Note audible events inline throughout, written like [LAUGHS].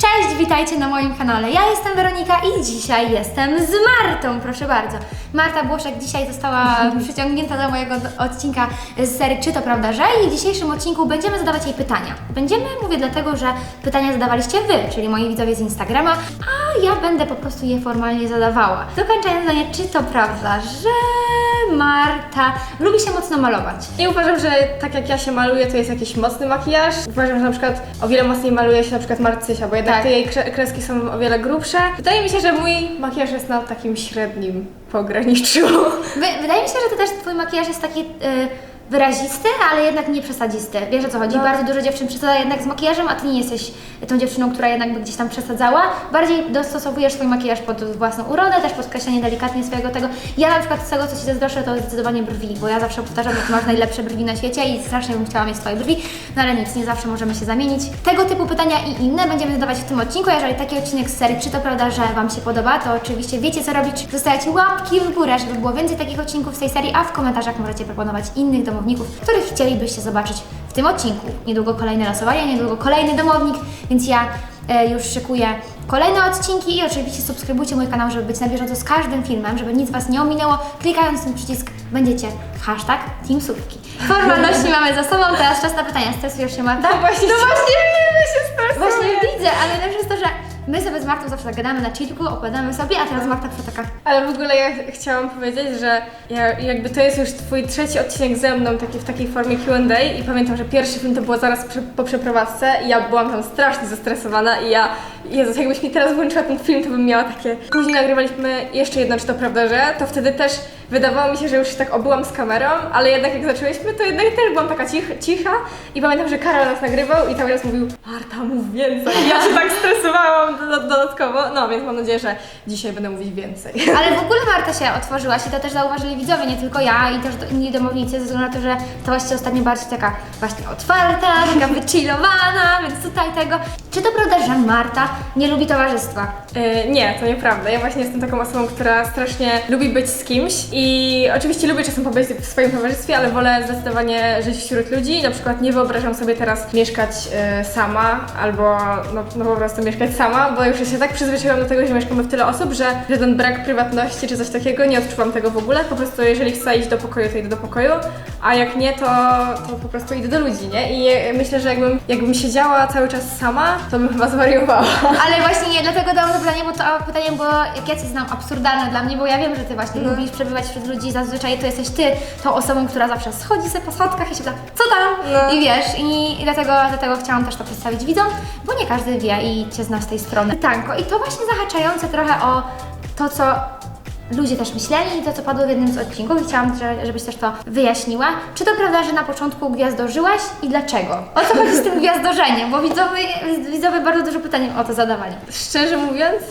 Cześć, witajcie na moim kanale. Ja jestem Weronika i dzisiaj jestem z Martą, proszę bardzo. Marta Błoszek dzisiaj została [LAUGHS] przyciągnięta do mojego odcinka z serii Czy to prawda, że? I w dzisiejszym odcinku będziemy zadawać jej pytania. Będziemy, mówię dlatego, że pytania zadawaliście Wy, czyli moi widzowie z Instagrama, a ja będę po prostu je formalnie zadawała. Dokończając zdanie, czy to prawda, że Marta lubi się mocno malować. Nie uważam, że tak jak ja się maluję, to jest jakiś mocny makijaż. Uważam, że na przykład o wiele mocniej maluje się na przykład Marcysia, bo jednak Tak. te jej kre- kreski są o wiele grubsze. Wydaje mi się, że mój makijaż jest na takim średnim pograniczu. Wy, wydaje mi się, że to też twój makijaż jest taki y, wyrazisty, ale jednak nie przesadzisty. Wiesz o co chodzi? No. Bardzo dużo dziewczyn przesadza jednak z makijażem, a ty nie jesteś tą dziewczyną, która jednak by gdzieś tam przesadzała. Bardziej dostosowujesz swój makijaż pod własną urodę, też podkreślenie delikatnie swojego tego. Ja na przykład z tego, co się zazdroszczę, to zdecydowanie brwi, bo ja zawsze powtarzam, że masz najlepsze brwi na świecie i strasznie bym chciała mieć swoje brwi, no ale nic, nie zawsze możemy się zamienić. Tego typu pytania i inne będziemy zadawać w tym odcinku. Jeżeli taki odcinek z serii, czy to prawda, że Wam się podoba, to oczywiście wiecie co robić. Zostawiacie łapki w górę, żeby było więcej takich odcinków z tej serii, a w komentarzach możecie proponować innych domowników, których chcielibyście zobaczyć w tym odcinku. Niedługo kolejne losowanie, niedługo kolejny domownik, więc ja e, już szykuję kolejne odcinki i oczywiście subskrybujcie mój kanał, żeby być na bieżąco z każdym filmem, żeby nic Was nie ominęło. Klikając ten przycisk będziecie hashtag TeamSubki. Formalności [LAUGHS] mamy za sobą, teraz czas na pytania. Stresujesz się Marta? No właśnie, no właśnie, nie się stresuję. Właśnie widzę, ale najlepsze jest to, że my sobie z Martą zawsze gadamy na chillku, opowiadamy sobie, a teraz Marta chce taka Ale w ogóle ja ch- chciałam powiedzieć, że ja, jakby to jest już twój trzeci odcinek ze mną, taki w takiej formie Q&A i pamiętam, że pierwszy film to było zaraz po przeprowadzce i ja byłam tam strasznie zestresowana i ja, Jezus, jakbyś mi teraz włączyła ten film, to bym miała takie... Później nagrywaliśmy jeszcze jedno, czy to prawda, że? To wtedy też wydawało mi się, że już się tak obyłam z kamerą, ale jednak jak zaczęłyśmy, to jednak też byłam taka cich, cicha i pamiętam, że Karol nas nagrywał i cały czas mówił Marta, mów więcej. I ja się tak stresowałam do, dodatkowo, no więc mam nadzieję, że dzisiaj będę mówić więcej. [LAUGHS] Ale w ogóle Marta się otworzyłaś i to też zauważyli widzowie, nie tylko ja i też inni domownicy, ze względu na to, że stałaś się ostatnio bardziej taka właśnie otwarta, taka [LAUGHS] wychillowana, więc tutaj tego. Czy to prawda, że Marta nie lubi towarzystwa? E, nie, to nieprawda. Ja właśnie jestem taką osobą, która strasznie lubi być z kimś i oczywiście lubię czasem pobyć w swoim towarzystwie, ale wolę zdecydowanie żyć wśród ludzi. Na przykład nie wyobrażam sobie teraz mieszkać e, sama albo no, no po prostu mieszkać sama, bo już się tak przyzwyczaiłam do tego, że mieszkamy w tyle osób, że, że ten brak prywatności czy coś takiego, nie odczuwam tego w ogóle. Po prostu jeżeli chcę iść do pokoju, to idę do pokoju, a jak nie, to, to po prostu idę do ludzi, nie? I myślę, że jakbym, jakbym siedziała cały czas sama, to bym chyba zwariowała. [LAUGHS] Ale właśnie nie, dlatego dałam to pytanie, bo to pytanie było, jak ja Cię znam, absurdalne dla mnie, bo ja wiem, że Ty właśnie lubisz przebywać wśród ludzi, zazwyczaj to jesteś Ty tą osobą, która zawsze schodzi sobie po schodkach i się pyta, co tam? No. I wiesz, i, i dlatego, dlatego chciałam też to przedstawić widzom, bo nie każdy wie i Cię zna z tej strony. Pytanko, i to właśnie zahaczające trochę o to, co ludzie też myśleli i to, co padło w jednym z odcinków i chciałam, że- żebyś też to wyjaśniła. Czy to prawda, że na początku gwiazdożyłaś i dlaczego? O co chodzi z tym gwiazdorzeniem? Bo widzowie, widzowie bardzo dużo pytań o to zadawali. Szczerze mówiąc.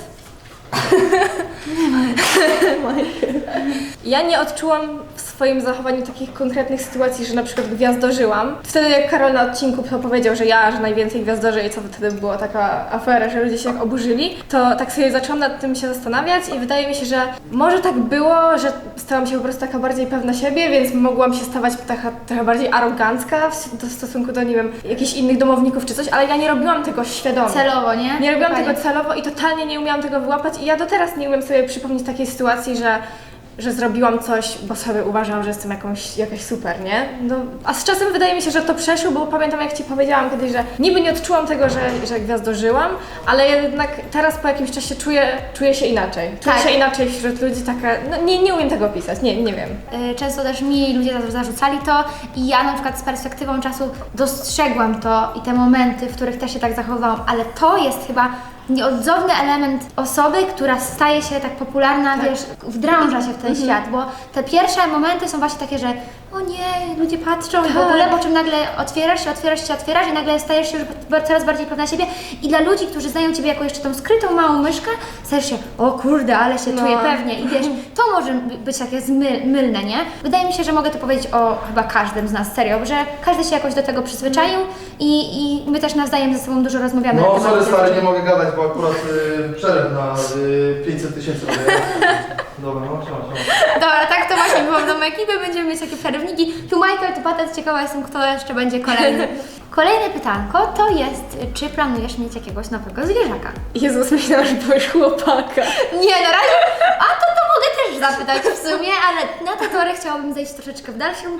[LAUGHS] [LAUGHS] ja nie odczułam w swoim zachowaniu takich konkretnych sytuacji, że na przykład gwiazdożyłam. Wtedy jak Karol na odcinku to powiedział, że ja, że najwięcej gwiazdorzę i co wtedy była taka afera, że ludzie się jak oburzyli, to tak sobie zaczęłam nad tym się zastanawiać i wydaje mi się, że może tak było, że stałam się po prostu taka bardziej pewna siebie, więc mogłam się stawać taka trochę bardziej arogancka w, w stosunku do, nie wiem, jakichś innych domowników czy coś, ale ja nie robiłam tego świadomie. Celowo, nie? Nie robiłam Fajnie. tego celowo i totalnie nie umiałam tego wyłapać i ja do teraz nie umiem sobie przypomnieć takiej sytuacji, że, że zrobiłam coś, bo sobie uważam, że jestem jakąś, jakaś super, nie? No, a z czasem wydaje mi się, że to przeszło, bo pamiętam jak Ci powiedziałam kiedyś, że niby nie odczułam tego, że, że gwiazdożyłam, ale jednak teraz po jakimś czasie czuję, czuję się inaczej. Czuję Tak. się inaczej wśród ludzi, taka, no nie, nie umiem tego opisać, nie, nie wiem. Y, Często też mi ludzie za- zarzucali to i ja na przykład z perspektywą czasu dostrzegłam to i te momenty, w których też się tak zachowałam, ale to jest chyba nieodzowny element osoby, która staje się tak popularna, wiesz, wdraża się w ten świat, bo te pierwsze momenty są właśnie takie, że o nie, ludzie patrzą i w ogóle, po czym nagle otwierasz się, otwierasz się, otwierasz i nagle stajesz się już coraz bardziej pewna siebie i dla ludzi, którzy znają Ciebie jako jeszcze tą skrytą małą myszkę, stajesz się, o kurde, ale się No. czuję pewnie i wiesz, to może by- być takie mylne, nie? Wydaje mi się, że mogę to powiedzieć o chyba każdym z nas, serio, że każdy się jakoś do tego przyzwyczaił i, i my też nawzajem ze sobą dużo rozmawiamy. No sorry stary, nie mogę gadać, bo akurat y, przelew na y, 500 tysięcy. [LAUGHS] Dobra, no trzymaj, trzymaj. Dobra, tak domu ekipy, będziemy mieć takie przerywniki. Tu Michael, tu Patec, ciekawa jestem, kto jeszcze będzie kolejny. Kolejne pytanko to jest, czy planujesz mieć jakiegoś nowego zwierzaka? Jezus, myślałam, że powiesz chłopaka. Nie, na razie. A to to mogę też zapytać w sumie, ale na tę torę chciałabym zejść troszeczkę w dalszą,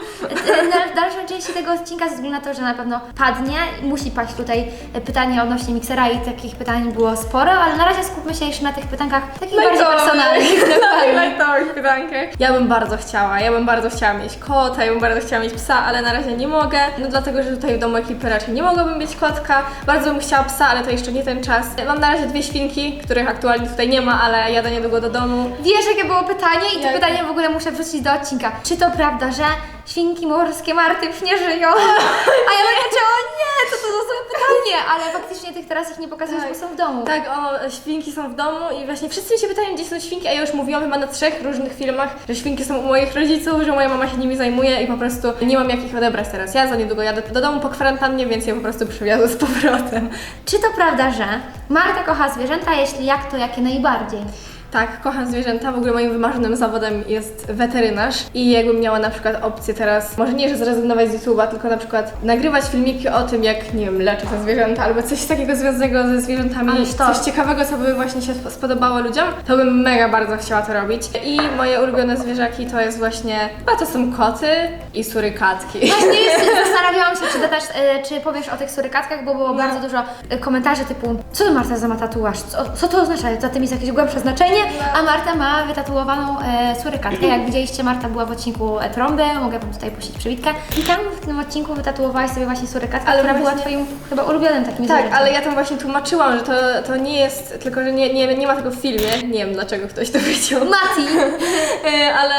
w dalszą części tego odcinka, ze względu na to, że na pewno padnie. Musi paść tutaj pytanie odnośnie miksera i takich pytań było sporo, ale na razie skupmy się jeszcze na tych pytankach takich bardziej personalnych. [LAUGHS] Dokładnie. Lightowych pytankach. Ja bym bardzo chciała, ja bym bardzo chciała mieć kota, ja bym bardzo chciała mieć psa, ale na razie nie mogę. No dlatego, że tutaj w domu ekipy raczej nie mogłabym mieć kotka. Bardzo bym chciała psa, ale to jeszcze nie ten czas. Mam na razie dwie świnki, których aktualnie tutaj nie ma, ale jadę niedługo do domu. Wiesz, jakie było pytanie i to pytanie w ogóle muszę wrzucić do odcinka. Czy to prawda, że świnki morskie Marty już nie żyją? [LAUGHS] A ja mówię, że o nie, to to za złe pytanie, ale faktycznie tych teraz ich nie pokazujesz, Tak. bo są w domu. Tak, o, świnki są w domu i właśnie wszyscy mi się pytają, gdzie są świnki, a ja już mówiłam chyba na trzech różnych filmach, że świnki są u moich rodziców, że moja mama się nimi zajmuje i po prostu nie mam jak ich odebrać teraz. Ja za niedługo jadę do domu po kwarantannie, więc je po prostu przywiozę z powrotem. Czy to prawda, że Marta kocha zwierzęta, jeśli jak, to jakie najbardziej? Tak, kocham zwierzęta. W ogóle moim wymarzonym zawodem jest weterynarz. I jakbym miała na przykład opcję teraz, może nie, że zrezygnować z YouTube'a, tylko na przykład nagrywać filmiki o tym, jak, nie wiem, leczę te zwierzęta, albo coś takiego związanego ze zwierzętami, Ależ to. coś ciekawego, co by właśnie się sp- spodobało ludziom, to bym mega bardzo chciała to robić. I moje ulubione zwierzaki to jest właśnie, chyba to są koty i surykatki. [LAUGHS] Właśnie [LAUGHS] jest, zastanawiałam się, czy, dodasz, e, czy powiesz o tych surykatkach, bo było bardzo dużo e, komentarzy typu co to Marta za ma tatuaż, co, co to oznacza, za tym jest jakieś głębsze znaczenie, a Marta ma wytatuowaną e, surykatkę. Jak widzieliście, Marta była w odcinku e, Trąby, mogę Wam tutaj puścić przywitkę i tam w tym odcinku wytatuowałaś sobie właśnie surykatkę, Ale która była właśnie- Twoim chyba ulubionym takim Tak, zwierzęciem. ale ja tam właśnie tłumaczyłam, że to, to nie jest, tylko że nie, nie, nie ma tego w filmie. Nie wiem dlaczego ktoś to wyciął. Mati! [LAUGHS] E, ale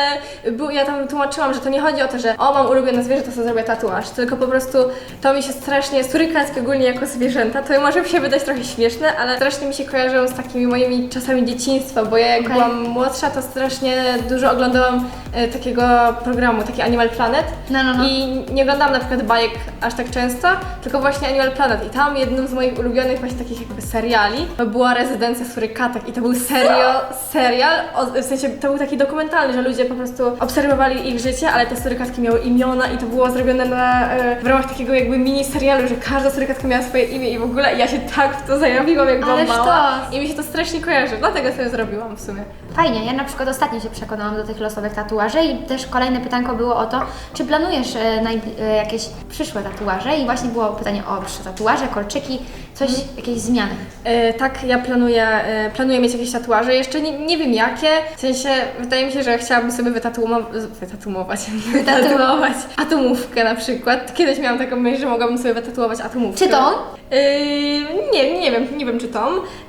był, ja tam tłumaczyłam, że to nie chodzi o to, że o mam ulubione zwierzę, to sobie zrobię tatuaż, tylko po prostu to mi się strasznie, surykatki ogólnie jako zwierzęta, to może mi się wydać trochę śmieszne, ale strasznie mi się kojarzą z takimi moimi czasami dzieciństwa, bo ja jak byłam młodsza, to strasznie dużo oglądałam e, takiego programu, taki Animal Planet. No, no, no. i nie oglądałam na przykład bajek aż tak często, tylko właśnie Animal Planet. I tam jednym z moich ulubionych właśnie takich jakby seriali była Rezydencja Surykatek i to był serio, serial, o, w sensie to był taki dokumentalny, że ludzie po prostu obserwowali ich życie, ale te surykatki miały imiona i to było zrobione na, e, w ramach takiego jakby mini serialu, że każda surykatka miała swoje imię i w ogóle. Ja się tak w to zajawiłam jak byłam Ależ mała. i mi się to strasznie kojarzy, dlatego sobie zrobiłam w sumie. Fajnie, ja na przykład ostatnio się przekonałam do tych losowych tatuaży i też kolejne pytanko było o to, czy planujesz e, najbli- e, jakieś przyszłe tatuaże i właśnie było pytanie o przyszłe tatuaże, kolczyki, coś, jakieś zmiany. E, tak, ja planuję, e, planuję mieć jakieś tatuaże. Jeszcze nie, nie wiem jakie. W sensie, wydaje mi się, że chciałabym sobie wytatuować, [LAUGHS] wytatuować, wytatuować atomówkę na przykład. Kiedyś miałam taką myśl, że mogłabym sobie wytatuować atomówkę. Czy tą? E, nie, nie wiem, nie wiem czy tą,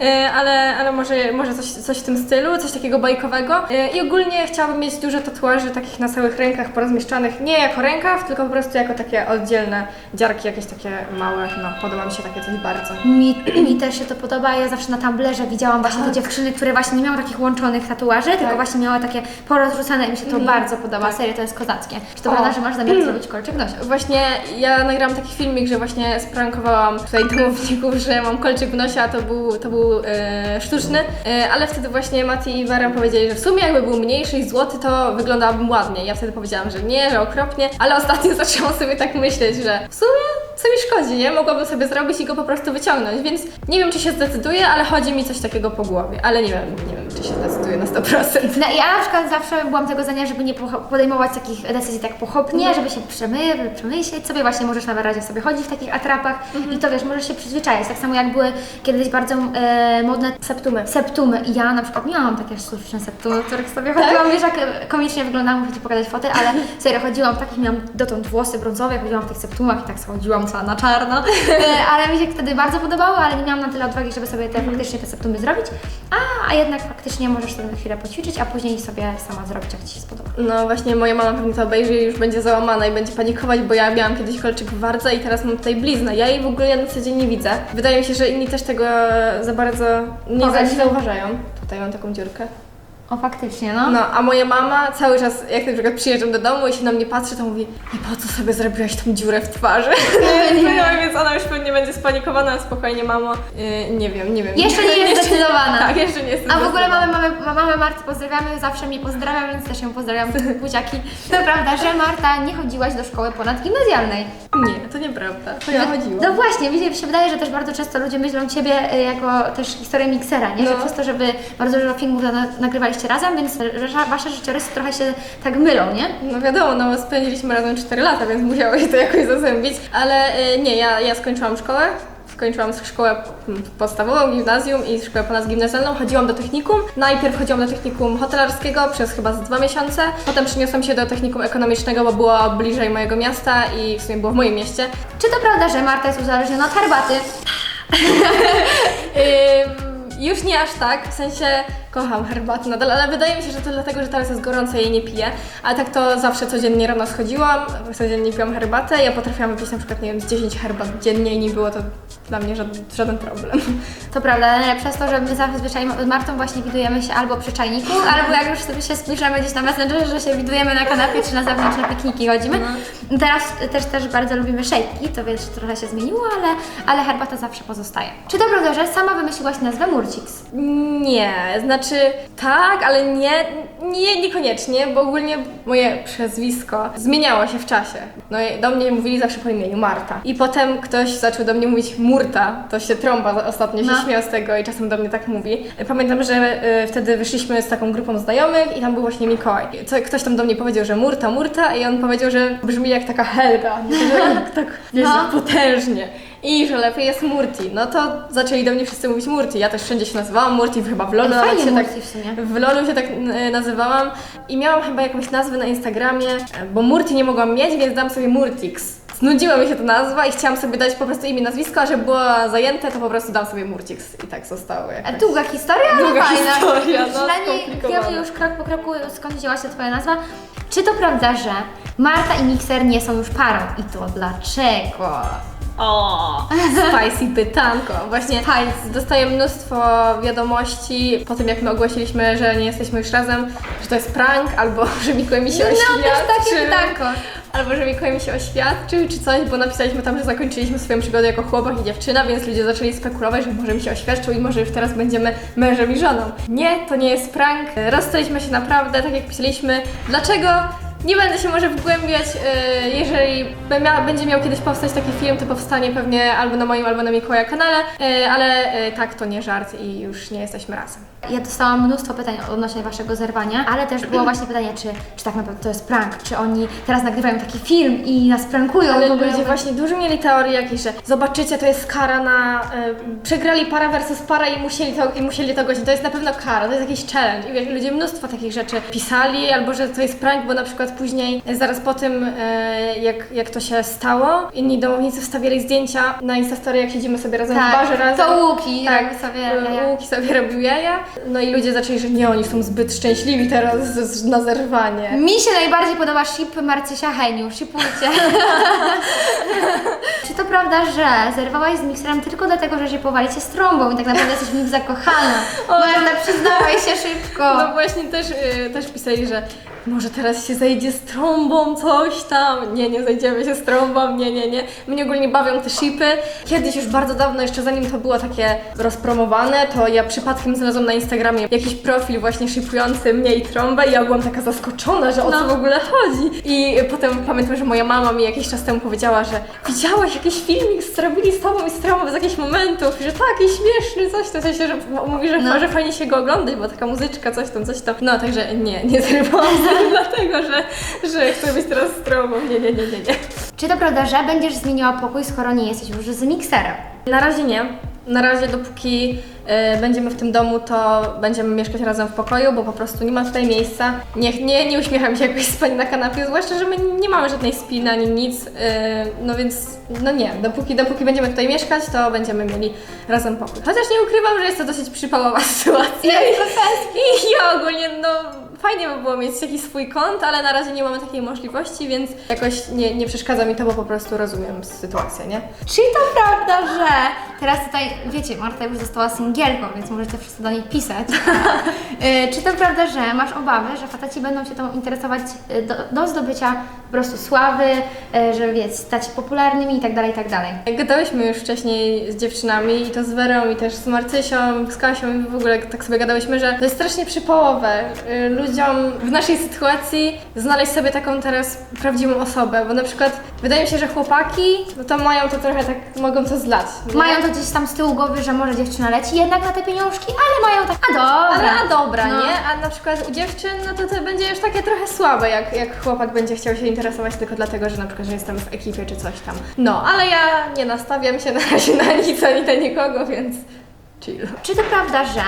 e, ale, ale może, może coś, coś w tym stylu, coś takiego bajkowego. E, I ogólnie chciałabym mieć dużo tatuaży takich na całych rękach porozmieszczanych, nie jako rękaw, tylko po prostu jako takie oddzielne dziarki, jakieś takie małe. No, podoba mi się takie coś bardzo. Mi, [CLEARS THROAT] mi też się to podoba, ja zawsze na Tumblerze widziałam właśnie te dziewczyny, które właśnie nie miały takich łączonych tatuaży, tylko Tak. właśnie miały takie porozrzucane i mi się to bardzo podoba, serio, to jest kozackie. Czy to O. prawda, że masz zamiar [CLEARS THROAT] zrobić kolczyk? Dosia. Właśnie ja nagrałam taki filmik, że właśnie sprankowałam tutaj domowników, że mam kolczyk w nosie, a to był, to był e, sztuczny, e, ale wtedy właśnie Mati i Wera powiedzieli, że w sumie jakby był mniejszy i złoty, to wyglądałabym ładnie. Ja wtedy powiedziałam, że nie, że okropnie, ale ostatnio [LAUGHS] zaczęłam sobie tak myśleć, że w sumie co mi szkodzi, nie? Mogłabym sobie zrobić i go po prostu wyciągnąć, więc nie wiem, czy się zdecyduję, ale chodzi mi coś takiego po głowie, ale nie wiem, nie wiem, czy się zdecyduję na 100%. No, ja na przykład zawsze byłam tego zdania, żeby nie podejmować takich decyzji tak pochopnie, żeby się przemy- przemyśleć sobie, właśnie możesz na razie sobie chodzić w takich atrapach i to wiesz, możesz się przyzwyczaić. Tak samo jak były kiedyś bardzo e, modne Septumy. septumy i ja na przykład miałam takie sztuczne septumy, w których sobie chodziłam, wiesz jak e, komicznie wyglądałam, muszę Ci pokazać fotę, ale serio, chodziłam w takich, miałam dotąd włosy brązowe, chodziłam w tych septumach i tak schodziłam na czarno, e, ale mi się wtedy bardzo podobało, ale nie miałam na tyle odwagi, żeby sobie te, faktycznie te septumy zrobić, a, a jednak faktycznie możesz sobie na chwilę poćwiczyć, a później sobie sama zrobić, jak Ci się spodoba. No właśnie moja mama pewnie to obejrzy i już będzie załamana i będzie panikować, bo ja miałam kiedyś kolczyk w wardze i teraz mam tutaj bliznę. Ja jej w ogóle na co dzień nie widzę. Wydaje mi się, że inni też tego za bardzo nie, za, Pokaż. nie zauważają. Tutaj mam taką dziurkę. O, faktycznie, no. No, a moja mama cały czas, jak na przykład przyjeżdżam do domu i się na mnie patrzy, to mówi i po co sobie zrobiłaś tą dziurę w twarzy? [LAUGHS] Nie. No, więc ona już pewnie będzie spanikowana, spokojnie mamo. Yy, nie wiem, nie wiem. Jeszcze nie [LAUGHS] jest zdecydowana. Tak, jeszcze nie jestem A w ogóle mamy, mamy, mamę Marty pozdrawiamy, zawsze mnie pozdrawiam, więc też ją pozdrawiam, buziaki. To prawda, że Marta nie chodziłaś do szkoły ponadgimnazjalnej. Nie, to nieprawda. To ja chodziłam. No właśnie, mi się wydaje, że też bardzo często ludzie myślą Ciebie y, jako też historię miksera, nie? Że No. przez to, żeby bardzo dużo filmów na- razem, więc Wasze życiorysy trochę się tak mylą, nie? No wiadomo, no spędziliśmy razem 4 lata, więc musiało się to jakoś zazębić. Ale y, nie, ja, ja skończyłam szkołę. Skończyłam szkołę mm, podstawową, gimnazjum i szkołę ponadgimnazjalną. Chodziłam do technikum. Najpierw chodziłam do technikum hotelarskiego przez chyba dwa miesiące. Potem przeniosłam się do technikum ekonomicznego, bo było bliżej mojego miasta i w sumie było w moim mieście. Czy to prawda, że Marta jest uzależniona od herbaty? [LAUGHS] Już nie aż tak, w sensie kocham herbatę nadal, ale wydaje mi się, że to dlatego, że teraz jest gorąco i jej nie piję. A tak to zawsze codziennie rano schodziłam, codziennie piłam herbatę. Ja potrafiłam wypić na przykład, nie wiem, z 10 herbat dziennie i nie było to dla mnie żaden, żaden problem. To prawda, ale jest to, że my zazwyczaj z Martą właśnie widujemy się albo przy czajniku, albo jak już sobie się spiszemy gdzieś na Messengerze, że się widujemy na kanapie czy na zewnątrz na pikniki chodzimy. Teraz też, też bardzo lubimy szejki, to wiesz, trochę się zmieniło, ale, ale herbata zawsze pozostaje. Czy to prawda, że sama wymyśliłaś nazwę Murciks? Nie, znaczy tak, ale nie, nie, niekoniecznie, bo ogólnie moje przezwisko zmieniało się w czasie. No i do mnie mówili zawsze po imieniu Marta. I potem ktoś zaczął do mnie mówić Murta, to się trąba ostatnio się No. śmiał z tego i czasem do mnie tak mówi. Pamiętam, że y, wtedy wyszliśmy z taką grupą znajomych i tam był właśnie Mikołaj. Co, ktoś tam do mnie powiedział, że Murta, Murta i on powiedział, że brzmi jak taka Helga, że [LAUGHS] tak, wiesz, No. potężnie. I że lepiej jest Murti. No to zaczęli do mnie wszyscy mówić Murti. Ja też wszędzie się nazywałam Murti, chyba w LoLu nawet się tak, w sumie. w LoLu się tak e, nazywałam. I miałam chyba jakąś nazwę na Instagramie, e, bo Murti nie mogłam mieć, więc dam sobie Murtix. Znudziła mi się ta nazwa i chciałam sobie dać po prostu imię, nazwisko, a żeby było zajęte, to po prostu dam sobie Murtix. I tak zostało A jakoś. Długa historia, ale Długa fajna. historia, no, Przynajmniej już krok po kroku, skąd wzięła się Twoja nazwa. Czy to prawda, że Marta i Mikser nie są już parą? I to dlaczego? O, spicy pytanko. Właśnie dostaję mnóstwo wiadomości po tym, jak my ogłosiliśmy, że nie jesteśmy już razem, że to jest prank, albo [LAUGHS] że Mikołaj mi się No oświadczył. też takie pytanko. Albo że Mikołaj mi się oświadczył, czy coś, bo napisaliśmy tam, że zakończyliśmy swoją przygodę jako chłopak i dziewczyna, więc ludzie zaczęli spekulować, że może mi się oświadczył i może już teraz będziemy mężem i żoną. Nie, to nie jest prank. Rozstaliśmy się naprawdę, tak jak pisaliśmy. Dlaczego? Nie będę się może wgłębiać, yy, jeżeli mia- będzie miał kiedyś powstać taki film, to powstanie pewnie albo na moim, albo na Mikołaja kanale, yy, ale yy, tak, to nie żart i już nie jesteśmy razem. Ja dostałam mnóstwo pytań odnośnie waszego zerwania, ale też było właśnie pytanie, czy, czy tak naprawdę to jest prank, czy oni teraz nagrywają taki film i nas prankują. Ale ludzie właśnie dużo mieli teorii jakieś, że zobaczycie, to jest kara na... Y, przegrali para versus para i musieli to, i musieli to gościć. To jest na pewno kara, to jest jakiś challenge. I wiesz, ludzie mnóstwo takich rzeczy pisali, albo że to jest prank, bo na przykład później, zaraz po tym, y, jak, jak to się stało, inni domownicy wstawiali zdjęcia na Instastory, jak siedzimy sobie razem w barze tak, razem. to łuki, Tak, sobie jaja. Łuki sobie robił jaja. No i ludzie zaczęli, że nie, oni są zbyt szczęśliwi teraz na zerwanie. Mi się najbardziej podoba ship Marcysia Heniu, shipujcie. [LAUGHS] Czy to prawda, że zerwałaś z mikserem tylko dlatego, że się powalicie z trąbą i tak naprawdę jesteś w nim zakochana? Marta, przyznawaj się szybko. No właśnie też, y, też pisali, że może teraz się zejdzie z trąbą, coś tam. Nie, nie zejdziemy się z trąbą, nie, nie, nie. Mnie ogólnie bawią te shipy. Kiedyś już bardzo dawno, jeszcze zanim to było takie rozpromowane, to ja przypadkiem znalazłam na Instagramie jakiś profil właśnie shipujący mnie i trąbę i ja byłam taka zaskoczona, że o co No. w ogóle chodzi. I potem pamiętam, że moja mama mi jakiś czas temu powiedziała, że widziałaś jakiś filmik, co robili z tobą i z trąbą z jakichś momentów, i że taki śmieszny, coś tam, w sensie, że mówi, że No. może fajnie się go oglądać, bo taka muzyczka, coś tam, coś tam. No, także nie, nie zerwałam z [LAUGHS] dlatego, że, że chcę być teraz stromą. Nie, nie, nie, nie, nie. Czy to prawda, że będziesz zmieniała pokój, skoro nie jesteś już z mikserem? Na razie nie. Na razie dopóki będziemy w tym domu, to będziemy mieszkać razem w pokoju, bo po prostu nie ma tutaj miejsca. Nie, nie, nie uśmiecham się jakoś spać na kanapie, zwłaszcza, że my nie mamy żadnej spiny ani nic, y, no więc no nie, dopóki, dopóki będziemy tutaj mieszkać, to będziemy mieli razem pokój. Chociaż nie ukrywam, że jest to dosyć przypałowa [LAUGHS] sytuacja. I ja ogólnie no fajnie by było mieć jakiś swój kąt, ale na razie nie mamy takiej możliwości, więc jakoś nie, nie przeszkadza mi to, bo po prostu rozumiem sytuację, nie? Czy to prawda, że teraz tutaj, wiecie, Marta już została singielką, więc możecie wszyscy do niej pisać. [LAUGHS] Y, Czy to prawda, że masz obawy, że faceci będą się tą interesować y, do, do zdobycia po prostu sławy, y, żeby wiecie, stać się popularnymi i tak dalej, i tak dalej. Gadałyśmy już wcześniej z dziewczynami, i to z Werą, i też z Marcysią, z Kasią, i w ogóle tak sobie gadałyśmy, że to jest strasznie przypołowe y, ludziom w naszej sytuacji znaleźć sobie taką teraz prawdziwą osobę, bo na przykład wydaje mi się, że chłopaki, no to mają to trochę tak, mogą to zlać. nie? Mają to gdzieś tam z tyłu głowy, że może dziewczyna leci jednak na te pieniążki, ale mają tak, a dobra. Ale a dobra, No. nie? A na przykład u dziewczyn, no to to będzie już takie trochę słabe, jak, jak chłopak będzie chciał się interesować tylko dlatego, że na przykład, że jestem w ekipie czy coś tam. No, ale ja nie nastawiam się [LAUGHS] na razie na nic ani na nikogo, więc chill. Czy to prawda, że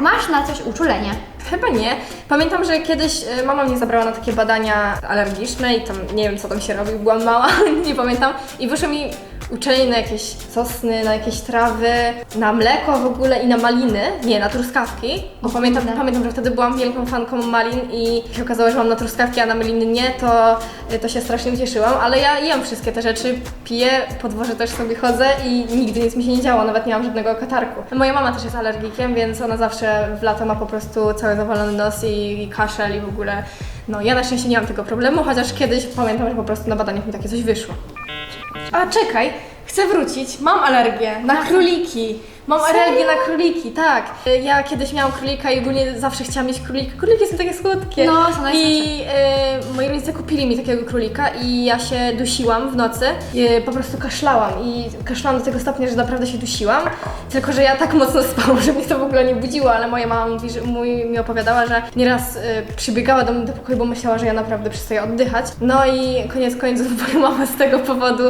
masz na coś uczulenie? Chyba nie. Pamiętam, że kiedyś e, mama mnie zabrała na takie badania alergiczne i tam nie wiem co tam się robi, byłam mała, [LAUGHS] nie pamiętam. I wyszło mi uczenie na jakieś sosny, na jakieś trawy, na mleko w ogóle i na maliny. Nie, na truskawki. Bo pamiętam, kurde. pamiętam, że wtedy byłam wielką fanką malin i się okazało, że mam na truskawki, a na maliny nie, to, e, to się strasznie ucieszyłam. Ale ja jem wszystkie te rzeczy, piję, po dworze też sobie chodzę i nigdy nic mi się nie działo, nawet nie mam żadnego katarku. Moja mama też jest alergikiem, więc ona zawsze w lato ma po prostu cały zawalony nos i, i kaszel i w ogóle. No, ja na szczęście nie mam tego problemu, chociaż kiedyś pamiętam, że po prostu na badaniach mi takie coś wyszło. A czekaj, chcę wrócić. Mam alergię na króliki. Mam alergię na króliki, tak. Ja kiedyś miałam królika i ogólnie zawsze chciałam mieć królika. Króliki są takie słodkie. No, są I e, moi rodzice kupili mi takiego królika i ja się dusiłam w nocy. E, po prostu kaszlałam i kaszlałam do tego stopnia, że naprawdę się dusiłam. Tylko, że ja tak mocno spałam, [LAUGHS] że mnie to w ogóle nie budziło, ale moja mama mówi, że, mój, mi opowiadała, że nieraz e, przybiegała do mnie do pokoju, bo myślała, że ja naprawdę przestaję oddychać. No i koniec końców [LAUGHS] moja mama z tego powodu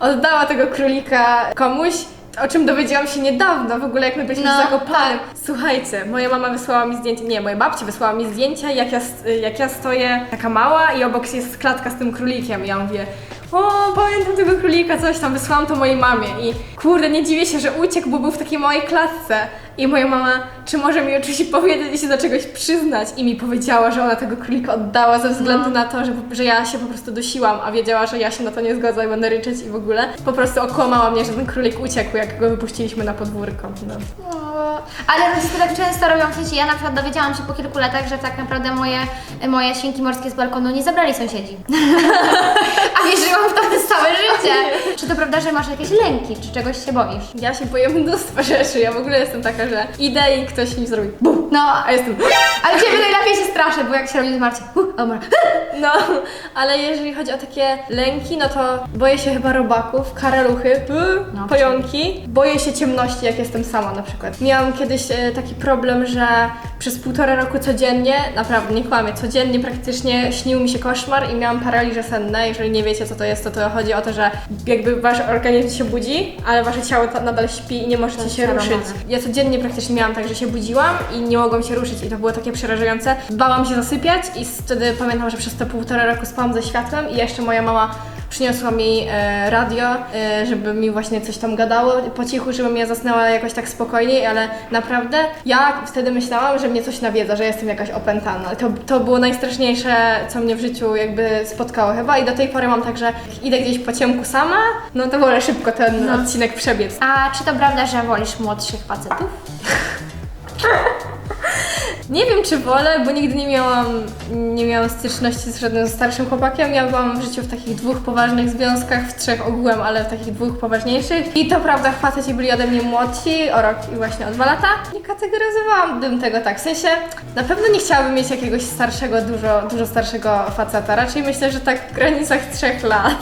oddała tego królika komuś. O czym dowiedziałam się niedawno, w ogóle jak my byliśmy No, w Zakopanem. Słuchajcie, moja mama wysłała mi zdjęcie, nie, moja babcia wysłała mi zdjęcia, jak ja, jak ja stoję taka mała i obok jest klatka z tym królikiem. Ja mówię, o, pamiętam tego królika, coś tam, wysłałam to mojej mamie i kurde, nie dziwię się, że uciekł, bo był w takiej małej klatce. I moja mama, czy może mi oczywiście powiedzieć i się do czegoś przyznać? I mi powiedziała, że ona tego królika oddała ze względu na to, że, że ja się po prostu dusiłam, a wiedziała, że ja się na to nie zgodzę i będę ryczeć i w ogóle. Po prostu okłamała mnie, że ten królik uciekł, jak go wypuściliśmy na podwórko. No. Ale rodzice tak często robią, w sensie ja na przykład dowiedziałam się po kilku latach, że tak naprawdę moje, moje świnki morskie z balkonu nie zabrali sąsiedzi. [LAUGHS] A wierzyłam w to przez całe życie. Czy to prawda, że masz jakieś lęki, czy czegoś się boisz? Ja się boję mnóstwa rzeczy. Ja w ogóle jestem taka, że idę i ktoś mi zrobi bum, No, a jestem ale Ciebie najlepiej się straszę, bo jak się robi z Marcie, [LAUGHS] No, ale jeżeli chodzi o takie lęki, no to boję się chyba robaków, karaluchy, No, pająki. Boję się ciemności, jak jestem sama na przykład. Miałam kiedyś e, taki problem, że przez półtora roku codziennie, naprawdę nie kłamię, codziennie praktycznie śnił mi się koszmar i miałam paraliże senne. Jeżeli nie wiecie co to jest, to to chodzi o to, że jakby wasz organizm się budzi, ale wasze ciało nadal śpi i nie możecie się ruszyć. przerąbane. Ja codziennie praktycznie miałam tak, że się budziłam i nie mogłam się ruszyć i to było takie przerażające. Bałam się zasypiać i wtedy pamiętam, że przez te półtora roku spałam ze światłem i jeszcze moja mama przyniosła mi e, radio, e, żeby mi właśnie coś tam gadało po cichu, żebym ja zasnęła jakoś tak spokojniej, ale naprawdę ja wtedy myślałam, że mnie coś nawiedza, że jestem jakaś opętana. To, to było najstraszniejsze, co mnie w życiu jakby spotkało chyba i do tej pory mam tak, że jak idę gdzieś po ciemku sama, no to wolę szybko ten No. odcinek przebiec. A czy to prawda, że wolisz młodszych facetów? [LAUGHS] Nie wiem, czy wolę, bo nigdy nie miałam, nie miałam styczności z żadnym starszym chłopakiem. Ja byłam w życiu w takich dwóch poważnych związkach, w trzech ogółem, ale w takich dwóch poważniejszych. I to prawda, faceci byli ode mnie młodsi, o rok i właśnie o dwa lata. Nie kategoryzowałabym tego tak. W sensie, na pewno nie chciałabym mieć jakiegoś starszego, dużo, dużo starszego faceta. Raczej myślę, że tak w granicach trzech lat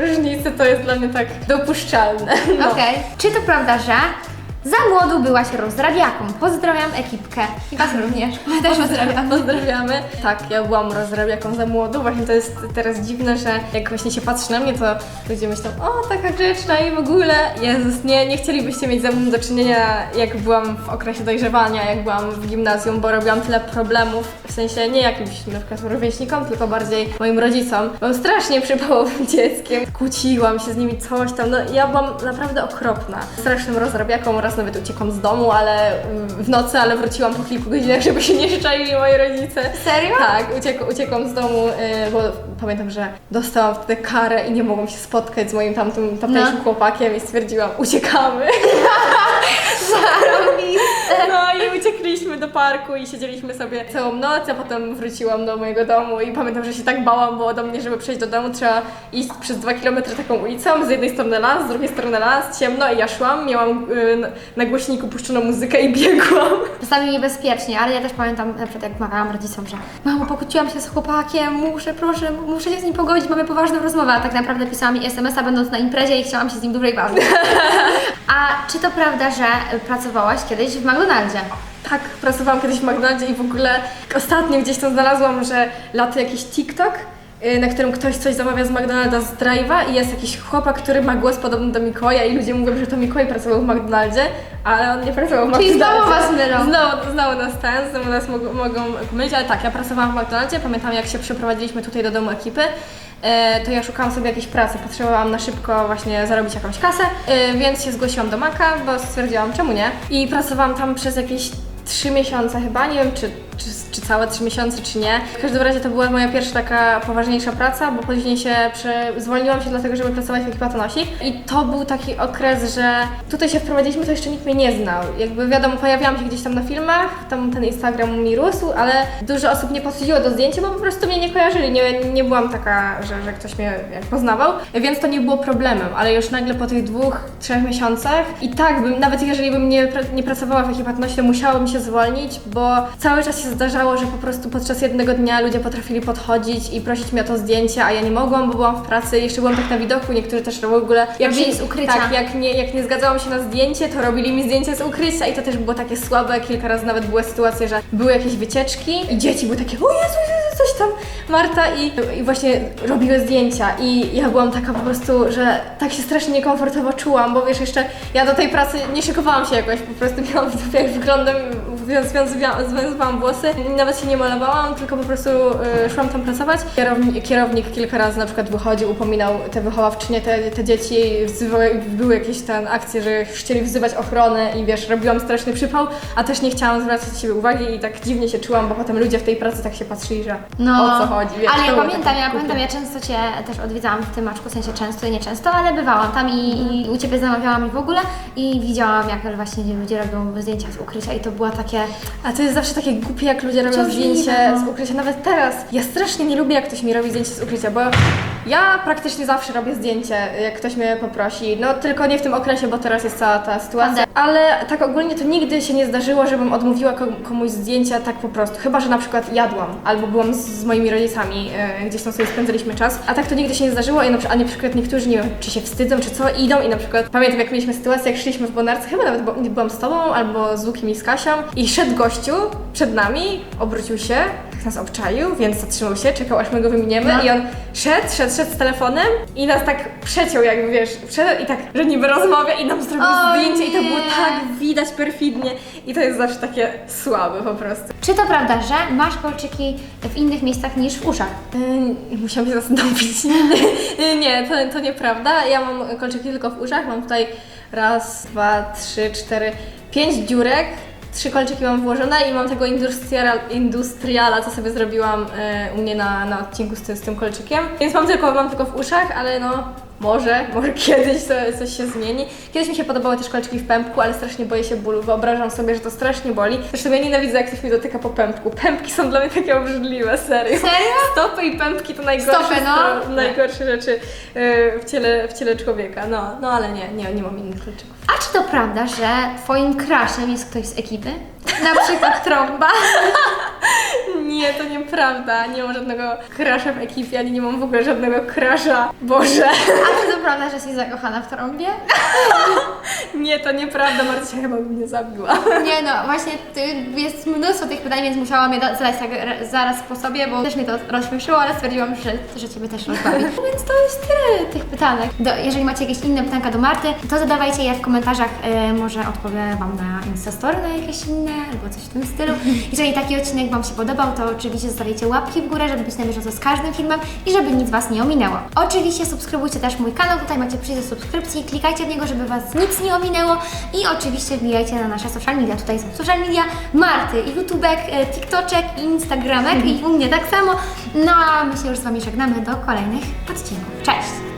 różnicy to jest dla mnie tak dopuszczalne. No. Okej. Czy to prawda, że za młodu byłaś rozrabiaką? Pozdrawiam ekipkę. I Was również. My też pozdrawiam. [LAUGHS] Pozdrawiamy. Tak, ja byłam rozrabiaką za młodu. Właśnie to jest teraz dziwne, że jak właśnie się patrzy na mnie, to ludzie myślą, o, taka grzeczna i w ogóle. Jezus, nie, nie chcielibyście mieć ze mną do czynienia, jak byłam w okresie dojrzewania, jak byłam w gimnazjum, bo robiłam tyle problemów. W sensie nie jakimś na przykład rówieśnikom, tylko bardziej moim rodzicom. Byłam strasznie przypałowym dzieckiem. Kłóciłam się z nimi, coś tam. No ja byłam naprawdę okropna. Strasznym rozrabiaką oraz raz nawet uciekłam z domu, ale mm, w nocy, ale wróciłam po kilku godzinach, żeby się nie szczaili moi rodzice. Serio? Tak, uciek uciekłam z domu, y, bo pamiętam, że dostałam wtedy karę i nie mogłam się spotkać z moim tamtym tamtejszym No. chłopakiem i stwierdziłam, uciekamy. [LAUGHS] No uciekliśmy do parku i siedzieliśmy sobie całą noc, a potem wróciłam do mojego domu i pamiętam, że się tak bałam, bo do mnie, żeby przejść do domu trzeba iść przez dwa kilometry taką ulicą, z jednej strony las, z drugiej strony las, ciemno i ja szłam, miałam y, na- głośniku puszczoną muzykę i biegłam. Czasami niebezpiecznie, ale ja też pamiętam, na przykład jak mawiałam rodzicom, że mamo, pokłóciłam się z chłopakiem, muszę, proszę, muszę się z nim pogodzić, mamy poważną rozmowę, a tak naprawdę pisałam mi SMS-a będąc na imprezie i chciałam się z nim dłużej bawić. [LAUGHS] A czy to prawda, że pracowałaś kiedyś w McDonaldzie? Tak, pracowałam kiedyś w McDonaldzie i w ogóle ostatnio gdzieś tam znalazłam, że lata jakiś TikTok, y, na którym ktoś coś zamawia z McDonalda z drive'a i jest jakiś chłopak, który ma głos podobny do Mikołaja i ludzie mówią, że to Mikołaj pracował w McDonaldzie, ale on nie pracował w Czyli McDonaldzie. znowu was mylą. Znowu, znowu nas ten, znowu nas mogą, mogą mylić, ale tak, ja pracowałam w McDonaldzie, pamiętam jak się przeprowadziliśmy tutaj do domu ekipy, e, to ja szukałam sobie jakiejś pracy, potrzebowałam na szybko właśnie zarobić jakąś kasę, e, więc się zgłosiłam do Maka, bo stwierdziłam czemu nie i pracowałam tam przez jakieś trzy miesiące chyba, nie wiem czy, czy, czy całe trzy miesiące, czy nie. W każdym razie to była moja pierwsza taka poważniejsza praca, bo później się prze... zwolniłam się dlatego, żeby pracować w ekipatonosi i to był taki okres, że tutaj się wprowadziliśmy, to jeszcze nikt mnie nie znał. Jakby wiadomo, pojawiałam się gdzieś tam na filmach, tam ten Instagram mi rósł, ale dużo osób nie podchodziło do zdjęcia, bo po prostu mnie nie kojarzyli, nie, nie byłam taka, że, że ktoś mnie jak poznawał, więc to nie było problemem, ale już nagle po tych dwóch, trzech miesiącach i tak bym, nawet jeżeli bym nie, nie pracowała w ekipatności, to musiałabym się zwolnić, bo cały czas się zdarzało, że po prostu podczas jednego dnia ludzie potrafili podchodzić i prosić mnie o to zdjęcie, a ja nie mogłam, bo byłam w pracy i jeszcze byłam tak na widoku, niektórzy też w ogóle... Robili się- z ukrycia. Tak, jak nie, jak nie zgadzałam się na zdjęcie, to robili mi zdjęcie z ukrycia i to też było takie słabe. Kilka razy nawet były sytuacje, że były jakieś wycieczki i dzieci były takie, o Jezu, Jezu coś tam, Marta i, i właśnie robiły zdjęcia i ja byłam taka po prostu, że tak się strasznie niekomfortowo czułam, bo wiesz, jeszcze ja do tej pracy nie szykowałam się jakoś, po prostu miałam w dupie jak wyglądem, zwią- związywałam, włosy, nawet się nie malowałam, tylko po prostu y, szłam tam pracować. Kierownik, kierownik kilka razy na przykład wychodził, upominał te wychowawczynie, te, te dzieci, wzywały, były jakieś tam akcje, że chcieli wzywać ochronę i wiesz, robiłam straszny przypał, a też nie chciałam zwracać siebie uwagi i tak dziwnie się czułam, bo potem ludzie w tej pracy tak się patrzyli, że o co chodzi, wiesz, ale ja pamiętam, ja pamiętam, ja często Cię też odwiedzałam w tym maczku, w sensie często i nieczęsto, ale bywałam tam i, i u Ciebie zamawiałam i w ogóle i widziałam jak właśnie ludzie robią zdjęcia z ukrycia i to było takie... A to jest zawsze takie głupie, jak ludzie robią Wciążliwe, zdjęcie no. z ukrycia. Nawet teraz. Ja strasznie nie lubię, jak ktoś mi robi zdjęcie z ukrycia, bo ja praktycznie zawsze robię zdjęcie, jak ktoś mnie poprosi. No tylko nie w tym okresie, bo teraz jest cała ta sytuacja. Ale tak ogólnie to nigdy się nie zdarzyło, żebym odmówiła kom- komuś zdjęcia tak po prostu. Chyba, że na przykład jadłam, albo byłam z, z moimi rodzicami, e, gdzieś tam sobie spędzaliśmy czas. A tak to nigdy się nie zdarzyło, i na przykład, a na przykład niektórzy, nie wiem, czy się wstydzą, czy co, idą i na przykład pamiętam, jak mieliśmy sytuację, jak szliśmy w Bonarce, chyba nawet bo- byłam z tobą, albo z Łukiem i z Kasią i szedł gościu przed nami, obrócił się, nas obczaił, więc zatrzymał się, czekał aż my go wyminiemy No. i on szedł, szedł, szedł z telefonem i nas tak przeciął, jakby wiesz, wszedł i tak, że niby rozmawia i nam zrobił O zdjęcie i to było nie. tak widać perfidnie i to jest zawsze takie słabe po prostu. Czy to prawda, że masz kolczyki w innych miejscach niż w uszach? Yy, Musiałam się zastanowić. Nie, [LAUGHS] nie to, to nieprawda. Ja mam kolczyki tylko w uszach. Mam tutaj raz, dwa, trzy, cztery, pięć dziurek. Trzy kolczyki mam włożone i mam tego industriala, industriala co sobie zrobiłam e, u mnie na, na odcinku z, tym- z tym kolczykiem. Więc mam tylko, mam tylko w uszach, ale no może, [LAUGHS] może kiedyś to, coś się zmieni. Kiedyś mi się podobały też kolczyki w pępku, ale strasznie boję się bólu. Wyobrażam sobie, że to strasznie boli. Zresztą ja nienawidzę, jak ktoś mi dotyka po pępku. Pępki są dla mnie takie obrzydliwe, serio. Serio? [LAUGHS] Stopy i pępki to najgorsze, Stopy, no. najgorsze rzeczy yy, w ciele, w ciele człowieka. No, no ale nie, nie, nie mam innych kolczyków. A czy to prawda, że Twoim crushem jest ktoś z ekipy? Na przykład trąba? [LAUGHS] Nie, to nieprawda. Nie mam żadnego crusha w ekipie, ani nie mam w ogóle żadnego crusha. Boże. A czy to prawda, że jesteś zakochana w trąbie? [LAUGHS] Nie, to nieprawda. Marcia chyba by mnie zabiła. [LAUGHS] Nie no, właśnie ty, jest mnóstwo tych pytań, więc musiałam je da- zadać tak zaraz po sobie, bo też mnie to rozśmieszyło, ale stwierdziłam, że, że Ciebie też rozbawi. więc to jest tyle tych pytanek. Do, jeżeli macie jakieś inne pytanka do Marty, to zadawajcie je w komentarzach, e, może odpowiem Wam na Instastory na jakieś inne, albo coś w tym stylu. Jeżeli taki odcinek Wam się podobał, to oczywiście zostawicie łapki w górę, żeby być na bieżąco z każdym filmem i żeby nic Was nie ominęło. Oczywiście subskrybujcie też mój kanał, tutaj macie przycisk subskrypcji, klikajcie w niego, żeby Was nic nie ominęło i oczywiście wbijajcie na nasze social media. Tutaj są social media Marty, YouTubek, e, TikToczek, Instagramek i u mnie tak samo. No a my się już z Wami żegnamy do kolejnych odcinków. Cześć!